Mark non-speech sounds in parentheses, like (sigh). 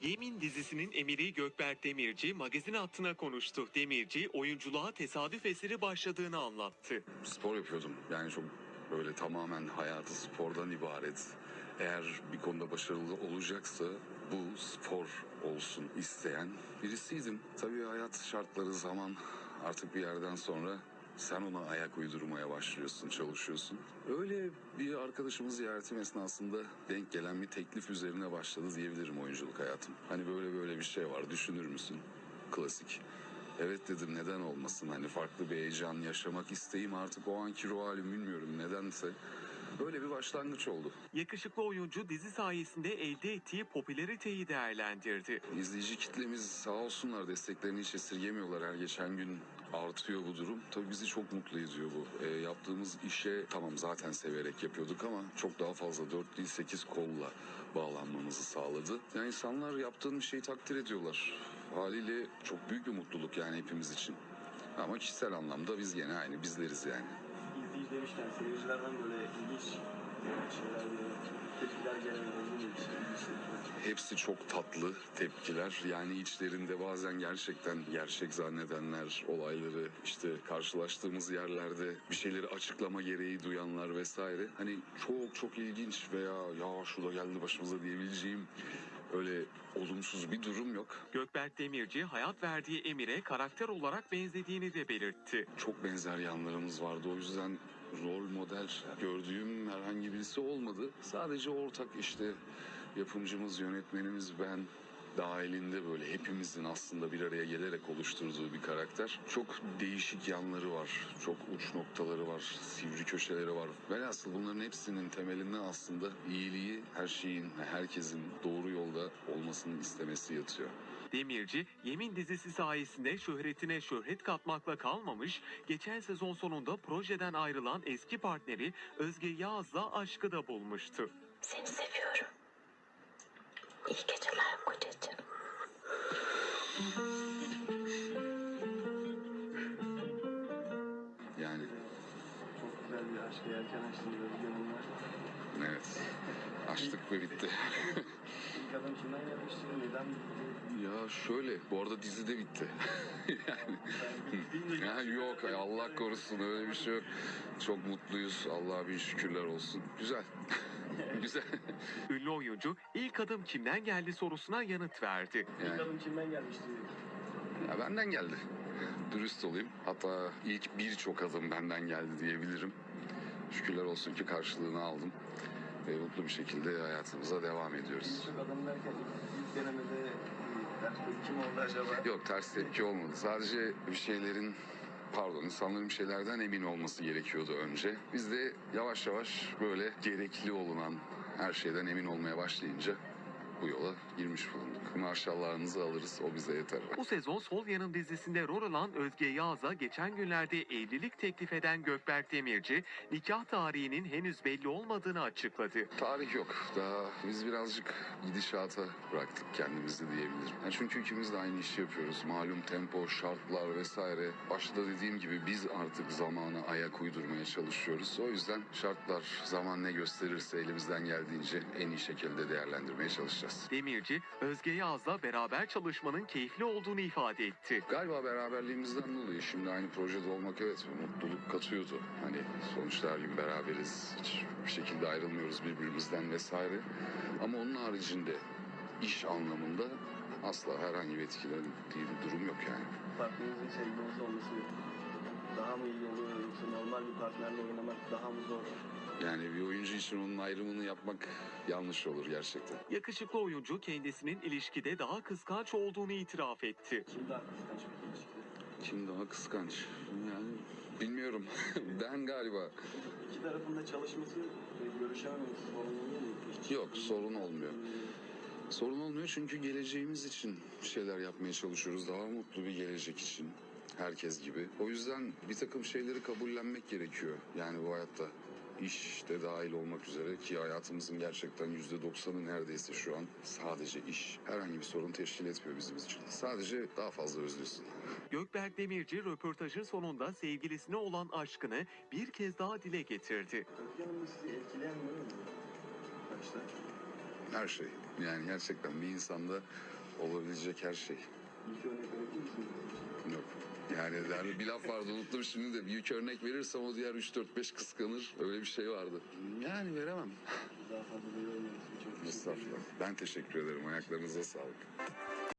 Yemin dizisinin emiri Gökberk Demirci magazin hattına konuştu. Demirci oyunculuğa tesadüf eseri başladığını anlattı. spor yapıyordum. Yani çok böyle tamamen hayatı spordan ibaret. Eğer bir konuda başarılı olacaksa bu spor olsun isteyen birisiydim. Tabii hayat şartları zaman artık bir yerden sonra sen ona ayak uydurmaya başlıyorsun, çalışıyorsun. Öyle bir arkadaşımız ziyaretim esnasında denk gelen bir teklif üzerine başladı diyebilirim oyunculuk hayatım. Hani böyle böyle bir şey var düşünür müsün? Klasik. Evet dedim neden olmasın hani farklı bir heyecan yaşamak isteğim artık o anki ruh halim bilmiyorum nedense. Böyle bir başlangıç oldu. Yakışıklı oyuncu dizi sayesinde elde ettiği popülariteyi değerlendirdi. İzleyici kitlemiz sağ olsunlar desteklerini hiç esirgemiyorlar. Her geçen gün artıyor bu durum. Tabii bizi çok mutlu ediyor bu. Ee, yaptığımız işe tamam zaten severek yapıyorduk ama çok daha fazla 4 değil 8 kolla bağlanmamızı sağladı. Yani insanlar yaptığın şeyi takdir ediyorlar. Haliyle çok büyük bir mutluluk yani hepimiz için. Ama kişisel anlamda biz gene aynı bizleriz yani. Demişken seyircilerden böyle ilginç. Hepsi çok tatlı tepkiler. Yani içlerinde bazen gerçekten gerçek zannedenler, olayları işte karşılaştığımız yerlerde bir şeyleri açıklama gereği duyanlar vesaire. Hani çok çok ilginç veya ya şu da geldi başımıza diyebileceğim öyle olumsuz bir durum yok. Gökberk Demirci hayat verdiği Emir'e karakter olarak benzediğini de belirtti. Çok benzer yanlarımız vardı. O yüzden rol model gördüğüm herhangi birisi olmadı. Sadece ortak işte yapımcımız, yönetmenimiz, ben dahilinde böyle hepimizin aslında bir araya gelerek oluşturduğu bir karakter. Çok değişik yanları var. Çok uç noktaları var. Sivri köşeleri var. Velhasıl bunların hepsinin temelinde aslında iyiliği, her şeyin, herkesin doğru yolda olmasını istemesi yatıyor. Demirci, Yemin dizisi sayesinde şöhretine şöhret katmakla kalmamış, geçen sezon sonunda projeden ayrılan eski partneri Özge Yağız'la aşkı da bulmuştu. Seni seviyorum. İyi geceler Yani Çok güzel bir aşk evet açtık ve bitti. (laughs) İlk adam kimden gelmişti? Neden bitti? Ya şöyle, bu arada dizi de bitti. (laughs) yani, Değil mi? ya yok, Allah korusun öyle bir şey yok. Çok mutluyuz, Allah'a bin şükürler olsun. Güzel, (laughs) güzel. Ünlü oyuncu ilk adım kimden geldi sorusuna yanıt verdi. İlk Yani, adam kimden gelmişti? ya benden geldi. Dürüst olayım. Hatta ilk birçok adım benden geldi diyebilirim. Şükürler olsun ki karşılığını aldım. Ve mutlu bir şekilde hayatımıza devam ediyoruz. Birçok adam derken ilk denemede bir ters tepki kim oldu acaba? Yok ters tepki olmadı. Sadece bir şeylerin pardon insanların bir şeylerden emin olması gerekiyordu önce. Biz de yavaş yavaş böyle gerekli olunan her şeyden emin olmaya başlayınca bu yola girmiş bulunduk. Maşallahınızı alırız o bize yeter. Bu sezon Sol Yanım dizisinde rol alan Özge Yağız'a geçen günlerde evlilik teklif eden Gökberk Demirci, nikah tarihinin henüz belli olmadığını açıkladı. Tarih yok. Daha biz birazcık gidişata bıraktık kendimizi diyebilirim. Yani çünkü ikimiz de aynı işi yapıyoruz. Malum tempo, şartlar vesaire. Başta dediğim gibi biz artık zamana ayak uydurmaya çalışıyoruz. O yüzden şartlar zaman ne gösterirse elimizden geldiğince en iyi şekilde değerlendirmeye çalışacağız. Demirci, Özge Yağız'la beraber çalışmanın keyifli olduğunu ifade etti. Galiba beraberliğimizden dolayı şimdi aynı projede olmak evet bir mutluluk katıyordu. Hani sonuçta her gün beraberiz. Hiçbir şekilde ayrılmıyoruz birbirimizden vesaire. Ama onun haricinde iş anlamında asla herhangi bir etkilendiği bir durum yok yani. Partnerinizin sevgiliniz olması daha mı iyi oluyor yoksa normal bir partnerle oynamak daha mı zor? Yani bir oyuncu için onun ayrımını yapmak yanlış olur gerçekten. Yakışıklı oyuncu kendisinin ilişkide daha kıskanç olduğunu itiraf etti. Kim daha kıskanç bir ilişkide? Kim daha kıskanç? Yani bilmiyorum. (laughs) ben galiba. İki tarafında çalışması ve görüşememesi sorun oluyor mu? Hiç- Yok, sorun olmuyor. Sorun olmuyor çünkü geleceğimiz için şeyler yapmaya çalışıyoruz. Daha mutlu bir gelecek için. Herkes gibi. O yüzden bir takım şeyleri kabullenmek gerekiyor. Yani bu hayatta iş de dahil olmak üzere ki hayatımızın gerçekten yüzde doksanı neredeyse şu an sadece iş. Herhangi bir sorun teşkil etmiyor bizim için. Sadece daha fazla özlüyorsun. Gökberk Demirci röportajın sonunda sevgilisine olan aşkını bir kez daha dile getirdi. Sizi etkileyen? Başta. Her şey. Yani gerçekten bir insanda olabilecek her şey. İlk örnek verebilir misiniz? Yok. Yani yani bir laf vardı unuttum şimdi de büyük örnek verirsem o diğer 3-4-5 kıskanır. Öyle bir şey vardı. Yani veremem. Estağfurullah. Ben teşekkür ederim. Ayaklarınıza sağlık.